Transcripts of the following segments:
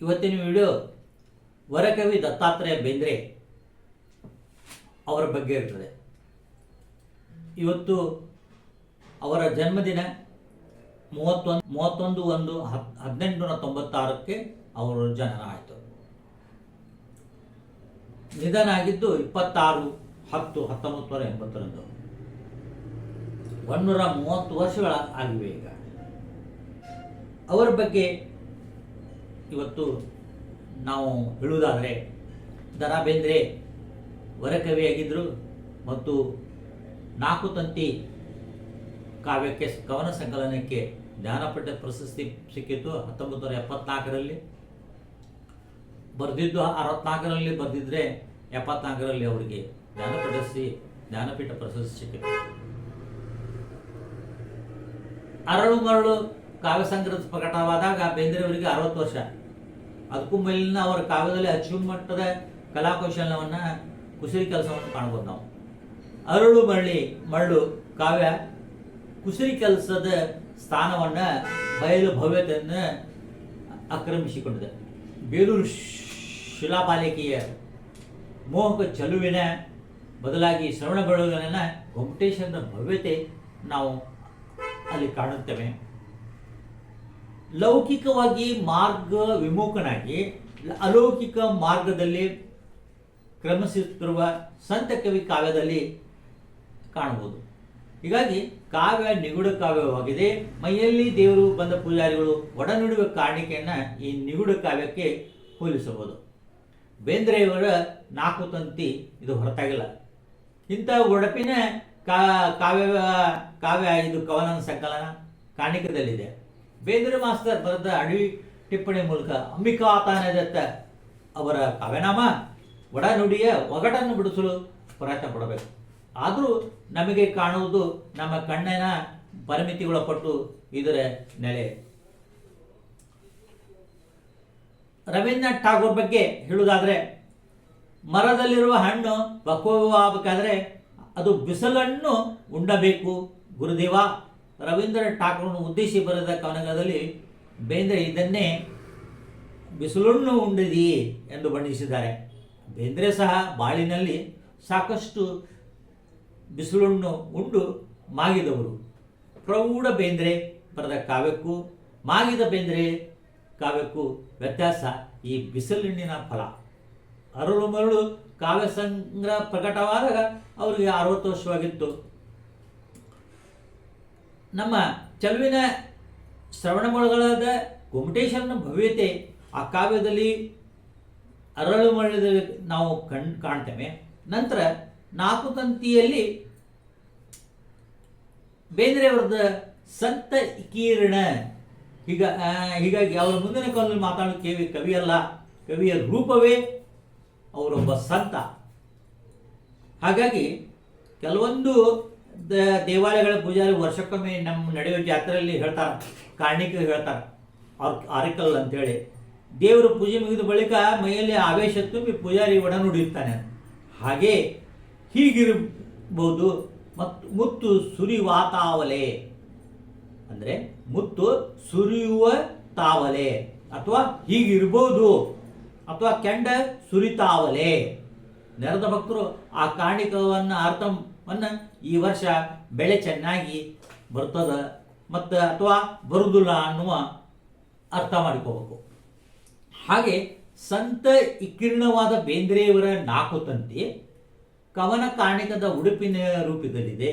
ಇವತ್ತಿನ ವಿಡಿಯೋ ವರಕವಿ ದತ್ತಾತ್ರೇಯ ಬೇಂದ್ರೆ ಅವರ ಬಗ್ಗೆ ಇರ್ತದೆ. ಇವತ್ತು ಅವರ ಜನ್ಮದಿನ ಮೂವತ್ತೊಂದು ಮೂವತ್ತೊಂದು ಒಂದು ಹದಿನೆಂಟು ಹದಿನೆಂಟುನೂರ ತೊಂಬತ್ತಾರಕ್ಕೆ ಅವರು ಜನನ ಆಯಿತು. ನಿಧನ ಆಗಿದ್ದು ಇಪ್ಪತ್ತಾರು, ಹತ್ತು ಹತ್ತೊಂಬತ್ತು ನೂರ ಎಂಬತ್ತರಂದು. ಒಂದೂರ ಮೂವತ್ತು ವರ್ಷಗಳ ಆಗಿವೆ ಈಗ. ಅವರ ಬಗ್ಗೆ ಇವತ್ತು ನಾವು ಹೇಳುವುದಾದರೆ ದರಾ ಬೇಂದ್ರೆ ವರಕವಿಯಾಗಿದ್ದರು ಮತ್ತು ನಾಲ್ಕು ತಂತಿ ಕಾವ್ಯಕ್ಕೆ ಕವನ ಸಂಕಲನಕ್ಕೆ ಜ್ಞಾನಪೀಠ ಪ್ರಶಸ್ತಿ ಸಿಕ್ಕಿತ್ತು ಹತ್ತೊಂಬತ್ತು ನೂರ ಎಪ್ಪತ್ನಾಲ್ಕರಲ್ಲಿ. ಬರೆದಿದ್ದು ಅರವತ್ನಾಲ್ಕರಲ್ಲಿ ಬರೆದಿದ್ದರೆ ಎಪ್ಪತ್ನಾಲ್ಕರಲ್ಲಿ ಅವರಿಗೆ ಪ್ರಶಸ್ತಿ ಜ್ಞಾನಪೀಠ ಪ್ರಶಸ್ತಿ ಸಿಕ್ಕಿತ್ತು. ಅರಳು ಮರಳು ಕಾವ್ಯ ಸಂಗ್ರಹ ಪ್ರಕಟವಾದಾಗ ಬೇಂದ್ರೆ ಅವರಿಗೆ ಅರವತ್ತು ವರ್ಷ. ಅದಕ್ಕೂ ಮೇಲಿನ ಅವರ ಕಾವ್ಯದಲ್ಲಿ ಅಚ್ಚುಮಟ್ಟದ ಕಲಾಕೌಶಲವನ್ನು ಕುಸಿರಿ ಕೆಲಸವನ್ನು ಕಾಣ್ಬೋದು ನಾವು. ಅರಳು ಮರಳಿ, ಮರಳು ಕಾವ್ಯ ಕುಸರಿ ಕೆಲಸದ ಸ್ಥಾನವನ್ನ, ಬಯಲು ಭವ್ಯತೆಯನ್ನು ಆಕ್ರಮಿಸಿಕೊಂಡಿದೆ. ಬೇಲೂರು ಶಿಲಾಪಾಲಿಕೆಯ ಮೋಹಕ ಚಲುವಿನ ಬದಲಾಗಿ ಶ್ರವಣ ಬೆಳಗಲಿನ ವೆಂಕಟೇಶನ ಭವ್ಯತೆ ನಾವು ಅಲ್ಲಿ ಕಾಣುತ್ತೇವೆ. ಲೌಕಿಕವಾಗಿ ಮಾರ್ಗ ವಿಮುಖನಾಗಿ, ಅಲೌಕಿಕ ಮಾರ್ಗದಲ್ಲಿ ಕ್ರಮಿಸುತ್ತಿರುವ ಸಂತ ಕವಿ ಕಾವ್ಯದಲ್ಲಿ ಕಾಣಬಹುದು. ಹೀಗಾಗಿ ಕಾವ್ಯ ನಿಗೂಢ ಕಾವ್ಯವಾಗಿದೆ. ಮೈಯಲ್ಲಿ ದೇವರು ಬಂದ ಪೂಜಾರಿಗಳು ಒಡನುಡುವ ಕಾಣಿಕೆಯನ್ನು ಈ ನಿಗೂಢ ಕಾವ್ಯಕ್ಕೆ ಹೋಲಿಸಬಹುದು. ಬೇಂದ್ರೆಯವರ ನಾಲ್ಕು ತಂತಿ ಇದು ಹೊರತಾಗಿಲ್ಲ. ಇಂಥ ಒಡಪಿನ ಕಾ ಕಾವ್ಯ ಕಾವ್ಯ ಇದು ಕವನ ಸಂಕಲನ ಕಾಣಿಕದಲ್ಲಿದೆ. ಬೇಂದ್ರೆ ಮಾಸ್ತರ್ ಬರೆದ ಅಡಿ ಟಿಪ್ಪಣಿ ಮೂಲಕ ಅಂಬಿಕಾ ತಾನದತ್ತ ಅವರ ಕಾವ್ಯನಾಮ, ಒಡನುಡಿಯ ಒಗಟನ್ನು ಬಿಡಿಸಲು ಪ್ರಯತ್ನ ಪಡಬೇಕು. ಆದರೂ ನಮಗೆ ಕಾಣುವುದು ನಮ್ಮ ಕಣ್ಣಿನ ಪರಿಮಿತಿಗೊಳಪಟ್ಟು ಇದರ ನೆಲೆ. ರವೀಂದ್ರನಾಥ್ ಠಾಗೂರ್ ಬಗ್ಗೆ ಹೇಳುವುದಾದರೆ, ಮರದಲ್ಲಿರುವ ಹಣ್ಣು ಪಕ್ವವಾಗಬೇಕಾದ್ರೆ ಅದು ಬಿಸಿಲನ್ನು ಉಂಡಬೇಕು, ಗುರುದೇವ. ರವೀಂದ್ರನಾಥ್ ಠಾಕೂರ್ನ ಉದ್ದೇಶಿ ಬರೆದ ಕವನಗಳಲ್ಲಿ ಬೇಂದ್ರೆ, ಇದನ್ನೇ ಬಿಸಿಲುಣ್ಣು ಉಂಡಿದಿ ಎಂದು ಬಣ್ಣಿಸಿದ್ದಾರೆ. ಬೇಂದ್ರೆ ಸಹ ಬಾಳಿನಲ್ಲಿ ಸಾಕಷ್ಟು ಬಿಸಿಲುಣ್ಣು ಉಂಡು ಮಾಗಿದವರು. ಪ್ರೌಢ ಬೇಂದ್ರೆ ಬರೆದ ಕಾವ್ಯಕ್ಕೂ ಮಾಗಿದ ಬೇಂದ್ರೆ ಕಾವ್ಯಕ್ಕೂ ವ್ಯತ್ಯಾಸ ಈ ಬಿಸಿಲುಣ್ಣಿನ ಫಲ. ಅರಳು ಮರಳು ಕಾವ್ಯ ಸಂಗ್ರಹ ಪ್ರಕಟವಾದಾಗ ಅವರಿಗೆ ಅರವತ್ತು ವರ್ಷವಾಗಿತ್ತು. ನಮ್ಮ ಚಲುವಿನ ಶ್ರವಣಗೊಳಗಳಾದ ಗೊಮಟೇಶ್ವರನ ಭವ್ಯತೆ ಆ ಕಾವ್ಯದಲ್ಲಿ ಅರಳು ಮಳೆದಲ್ಲಿ ನಾವು ಕಣ್ ಕಾಣ್ತೇವೆ. ನಂತರ ನಾಲ್ಕು ತಂತಿಯಲ್ಲಿ ಬೇಂದ್ರೆ ಅವರದ ಸಂತ ಕೀರ್ಣ ಹೀಗ ಹೀಗಾಗಿ ಅವರ ಮುಂದಿನ ಕಾಲದಲ್ಲಿ ಮಾತಾಡೋ ಕೇವಿ ಕವಿ ಅಲ್ಲ ಕವಿಯ ರೂಪವೇ ಅವರೊಬ್ಬ ಸಂತ. ಹಾಗಾಗಿ ಕೆಲವೊಂದು ದೇವಾಲಯಗಳ ಪೂಜಾರಿ ವರ್ಷಕ್ಕೊಮ್ಮೆ ನಮ್ಮ ನಡೆಯುವ ಜಾತ್ರೆಯಲ್ಲಿ ಹೇಳ್ತಾರೆ ಕಾರಣಿಕ ಹೇಳ್ತಾರೆ ಅವ್ರ ಆರಿಕಲ್ ಅಂತೇಳಿ. ದೇವರು ಪೂಜೆ ಮುಗಿದ ಬಳಿಕ ಮೈಯಲ್ಲಿ ಆವೇಶ ತುಂಬಿ ಪೂಜಾರಿ ಒಡನುಡಿರ್ತಾನೆ. ಹಾಗೆ ಹೀಗಿರಬಹುದು ಮತ್ತು ಮುತ್ತು ಸುರಿಯುವ ತಾವಲೆ ಅಂದರೆ ಮುತ್ತು ಸುರಿಯುವ ತಾವಲೆ ಅಥವಾ ಹೀಗಿರ್ಬೋದು, ಅಥವಾ ಕೆಂಡ ಸುರಿತಾವಲೆ. ನೆರೆದ ಭಕ್ತರು ಆ ಕಾಣಿಕವನ್ನ ಅರ್ಥವನ್ನ ಈ ವರ್ಷ ಬೆಳೆ ಚೆನ್ನಾಗಿ ಬರ್ತದ ಮತ್ತು ಅಥವಾ ಬರುವುದಿಲ್ಲ ಅನ್ನುವ ಅರ್ಥ ಮಾಡಿಕೋಬೇಕು. ಹಾಗೆ ಸಂತ ಇಕ್ಕಿರ್ಣವಾದ ಬೇಂದ್ರೆಯವರ ನಾಲ್ಕು ತಂತಿ ಕವನ ಕಾಣಿಕದ ಉಡುಪಿನ ರೂಪದಲ್ಲಿದೆ.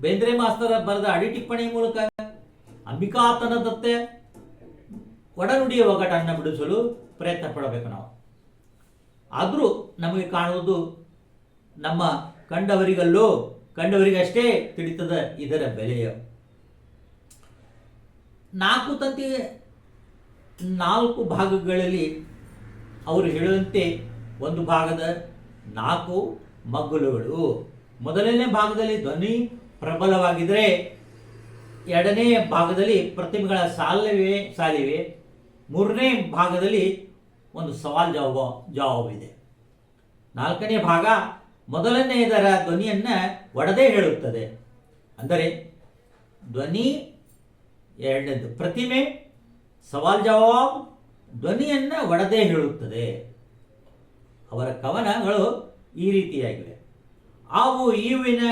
ಬೇಂದ್ರೆ ಮಾಸ್ತರ ಬರೆದ ಅಡಿ ಟಿಪ್ಪಣಿ ಮೂಲಕ ಅಂಬಿಕಾತನದತ್ತೆ ಒಡನುಡಿಯ ಒಗಟನ್ನು ಬಿಡಿಸಲು ಪ್ರಯತ್ನ ಪಡಬೇಕು ನಾವು. ಆದರೂ ನಮಗೆ ಕಾಣುವುದು ನಮ್ಮ ಕಂಡವರಿಗಲ್ಲೋ, ಕಂಡವರಿಗಷ್ಟೇ ತಿಳಿತದ ಇದರ ಬೆಲೆಯ. ನಾಲ್ಕು ತಂತಿ, ನಾಲ್ಕು ಭಾಗಗಳಲ್ಲಿ ಅವರು ಹೇಳುವಂತೆ ಒಂದು ಭಾಗದ ನಾಲ್ಕು ಮಗ್ಗುಲುಗಳು. ಮೊದಲನೇ ಭಾಗದಲ್ಲಿ ಧ್ವನಿ ಪ್ರಬಲವಾಗಿದ್ದರೆ, ಎರಡನೇ ಭಾಗದಲ್ಲಿ ಪ್ರತಿಮೆಗಳ ಸಾಲವೇ, ಸಾಲಿವೆ. ಮೂರನೇ ಭಾಗದಲ್ಲಿ ಒಂದು ಸವಾಲ್ ಜವಾಬ ಜವಾಬಿದೆ ನಾಲ್ಕನೇ ಭಾಗ ಮೊದಲನೆಯದರ ಧ್ವನಿಯನ್ನು ಒಡೆದೇ ಹೇಳುತ್ತದೆ. ಅಂದರೆ ಧ್ವನಿ ಎರಡನೇದು ಪ್ರತಿಮೆ, ಸವಾಲ್ ಜವಾಬ್, ಧ್ವನಿಯನ್ನು ಒಡೆದೇ ಹೇಳುತ್ತದೆ. ಅವರ ಕವನಗಳು ಈ ರೀತಿಯಾಗಿವೆ. ಆವು ಈವಿನ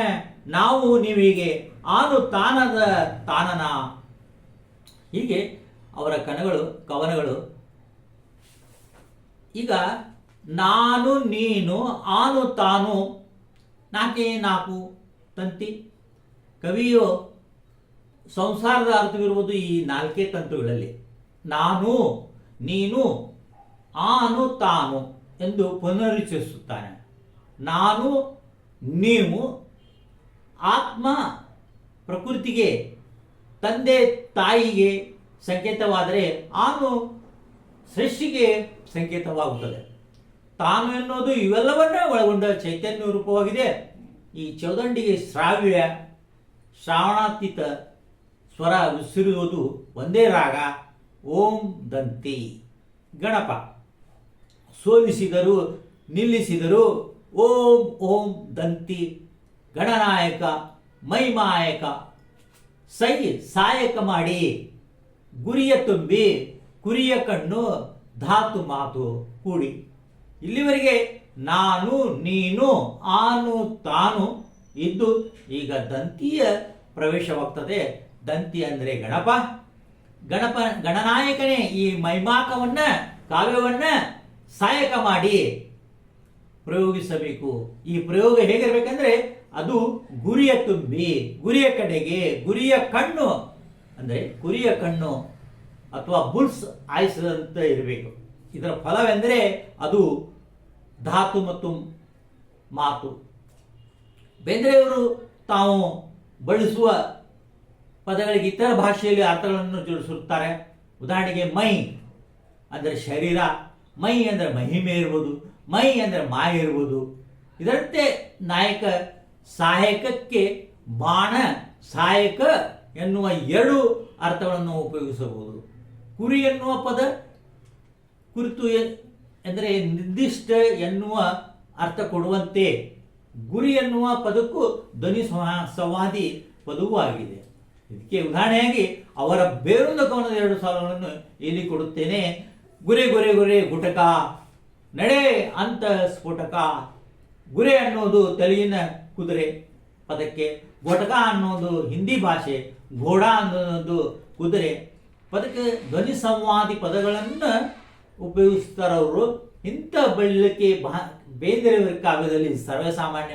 ನಾವು ನೀವಿಗೆ ಆನು ತಾನದ ತಾನನ. ಹೀಗೆ ಅವರ ಕನಗಳು, ಕವನಗಳು ಈಗ ನಾನು, ನೀನು, ಆನು, ತಾನು. ನಾಕೇ ನಾಕು ತಂತಿ. ಕವಿಯು ಸಂಸಾರದ ಅರ್ಥವಿರುವುದು ಈ ನಾಲ್ಕೇ ತಂತುಗಳಲ್ಲಿ. ನಾನು, ನೀನು, ಆನು, ತಾನು ಎಂದು ಪುನರುಚ್ಚರಿಸುತ್ತಾನೆ ನಾನು, ನೀವು, ಆತ್ಮ ಪ್ರಕೃತಿಗೆ, ತಂದೆ ತಾಯಿಗೆ ಸಂಕೇತವಾದರೆ ಆನು ಸೃಷ್ಟಿಗೆ ಸಂಕೇತವಾಗುತ್ತದೆ. ತಾನು ಎನ್ನುವುದು ಇವೆಲ್ಲವನ್ನ ಒಳಗೊಂಡ ಚೈತನ್ಯ ರೂಪವಾಗಿದೆ. ಈ ಚೌದಂಡಿಗೆ ಶ್ರಾವ್ಯ ಶ್ರಾವಣಾತೀತ ಸ್ವರ ಉಸಿರುವುದು ಒಂದೇ ರಾಗ, ಓಂ ದಂತಿ. ಗಣಪ. ಸೋಲಿಸಿದರು ನಿಲ್ಲಿಸಿದರು ಓಂ ಓಂ ದಂತಿ. ಗಣನಾಯಕ, ಮೈಮಾಯಕ. ಸೈ ಸಾಯಕ ಮಾಡಿ, ಗುರಿಯ ತುಂಬಿ, ಕುರಿಯ ಕಣ್ಣು ಧಾತು ಮಾತು ಕೂಡಿ. ಇಲ್ಲಿವರೆಗೆ ನಾನು, ನೀನು, ಆನು, ತಾನು ಇದ್ದು ಈಗ ದಂತಿಯ ಪ್ರವೇಶವಾಗ್ತದೆ. ದಂತಿ ಅಂದರೆ ಗಣಪ. ಗಣಪ, ಗಣನಾಯಕನೇ ಈ ಮೈಮಾಕವನ್ನ, ಕಾವ್ಯವನ್ನ ಸಹಾಯಕ ಮಾಡಿ ಪ್ರಯೋಗಿಸಬೇಕು. ಈ ಪ್ರಯೋಗ ಹೇಗಿರ್ಬೇಕಂದ್ರೆ ಅದು ಗುರಿಯ ತುಂಬಿ, ಗುರಿಯ ಕಡೆಗೆ, ಗುರಿಯ ಕಣ್ಣು ಅಂದರೆ ಗುರಿಯ ಕಣ್ಣು ಅಥವಾ ಬುಲ್ಸ್ ಆಯಿಸದಂತೆ ಇರಬೇಕು. ಇದರ ಫಲವೆಂದರೆ ಅದು ಧಾತು ಮತ್ತು ಮಾತು. ಬೇಂದ್ರೆಯವರು ತಾವು ಬಳಸುವ ಪದಗಳಿಗೆ ಇತರ ಭಾಷೆಯಲ್ಲಿ ಅರ್ಥಗಳನ್ನು ಜೋಡಿಸುತ್ತಾರೆ. ಉದಾಹರಣೆಗೆ ಮೈ ಅಂದರೆ ಶರೀರ, ಮೈ ಅಂದರೆ ಮಹಿಮೆ ಇರ್ಬೋದು, ಮೈ ಅಂದರೆ ಮಾಯ ಇರ್ಬೋದು. ಇದರಂತೆ ನಾಯಕ ಸಹಾಯಕಕ್ಕೆ ಬಾಣ, ಸಹಾಯಕ ಎನ್ನುವ ಎರಡು ಅರ್ಥಗಳನ್ನು ಉಪಯೋಗಿಸಬಹುದು. ಕುರಿ ಎನ್ನುವ ಪದ ಕುರಿತು ಎಂದರೆ ನಿರ್ದಿಷ್ಟ ಎನ್ನುವ ಅರ್ಥ ಕೊಡುವಂತೆ ಗುರಿ ಎನ್ನುವ ಪದಕ್ಕೂ ಧ್ವನಿ ಸಂವಾ- ಸಂವಾದಿ ಪದವೂ ಆಗಿದೆ. ಇದಕ್ಕೆ ಉದಾಹರಣೆಯಾಗಿ ಅವರ ಬೇರೊಂದು ಕವನದ ಎರಡು ಸಾಲುಗಳನ್ನು ಇಲ್ಲಿ ಕೊಡುತ್ತೇನೆ. ಗುರಿ, ಗುರೆ, ಗುರಿ ಗುಟಕ ನಡೆ, ಅಂತ ಸ್ಫೋಟಕ, ಗುರೆ ಅನ್ನೋದು ತಲೆಯಿನ ಕುದುರೆ ಪದಕ್ಕೆ ಗೊಟಕ ಅನ್ನೋದು ಹಿಂದಿ ಭಾಷೆ, ಘೋಡ ಅನ್ನೋದು ಕುದುರೆ ಪದಕ್ಕೆ ಧ್ವನಿ ಸಂವಾದಿ ಪದಗಳನ್ನು ಉಪಯೋಗಿಸ್ತಾರೆ ಅವರು ಇಂಥ ಬಳಕೆ ಬಾ ಬೇಂದ್ರೆಯವರ ಕಾವ್ಯದಲ್ಲಿ ಸರ್ವೇಸಾಮಾನ್ಯ.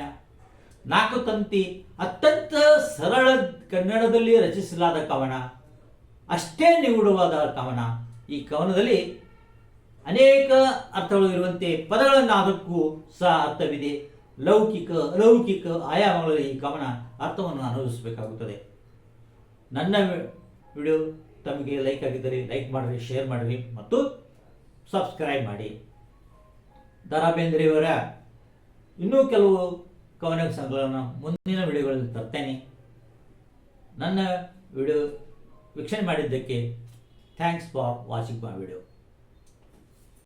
ನಾಲ್ಕು ತಂತಿ, ಅತ್ಯಂತ ಸರಳ ಕನ್ನಡದಲ್ಲಿ ರಚಿಸಲಾದ ಕವನ. ಅಷ್ಟೇ ನಿಗೂಢವಾದ ಕವನ. ಈ ಕವನದಲ್ಲಿ ಅನೇಕ ಅರ್ಥಗಳು ಇರುವಂತೆ ಪದಗಳನ್ನಾದಕ್ಕೂ ಸಹ ಅರ್ಥವಿದೆ. ಲೌಕಿಕ, ಅಲೌಕಿಕ ಆಯಾಮಗಳಲ್ಲಿ ಈ ಕವನ ಅರ್ಥವನ್ನು ಅನುಭವಿಸಬೇಕಾಗುತ್ತದೆ. ನನ್ನ ವಿಡಿಯೋ ತಮಗೆ ಲೈಕ್ ಆಗಿದ್ದರೆ ಲೈಕ್ ಮಾಡಿರಿ, ಶೇರ್ ಮಾಡಿರಿ ಮತ್ತು ಸಬ್ಸ್ಕ್ರೈಬ್ ಮಾಡಿ. ದ ರಾ ಬೇಂದ್ರೆಯವರ ಇನ್ನೂ ಕೆಲವು ಕವನ ಸಂಕಲನ ಮುಂದಿನ ವಿಡಿಯೋಗಳಲ್ಲಿ ತರ್ತೇನೆ. ನನ್ನ ವಿಡಿಯೋ ವೀಕ್ಷಣೆ ಮಾಡಿದ್ದಕ್ಕೆ thanks for watching my video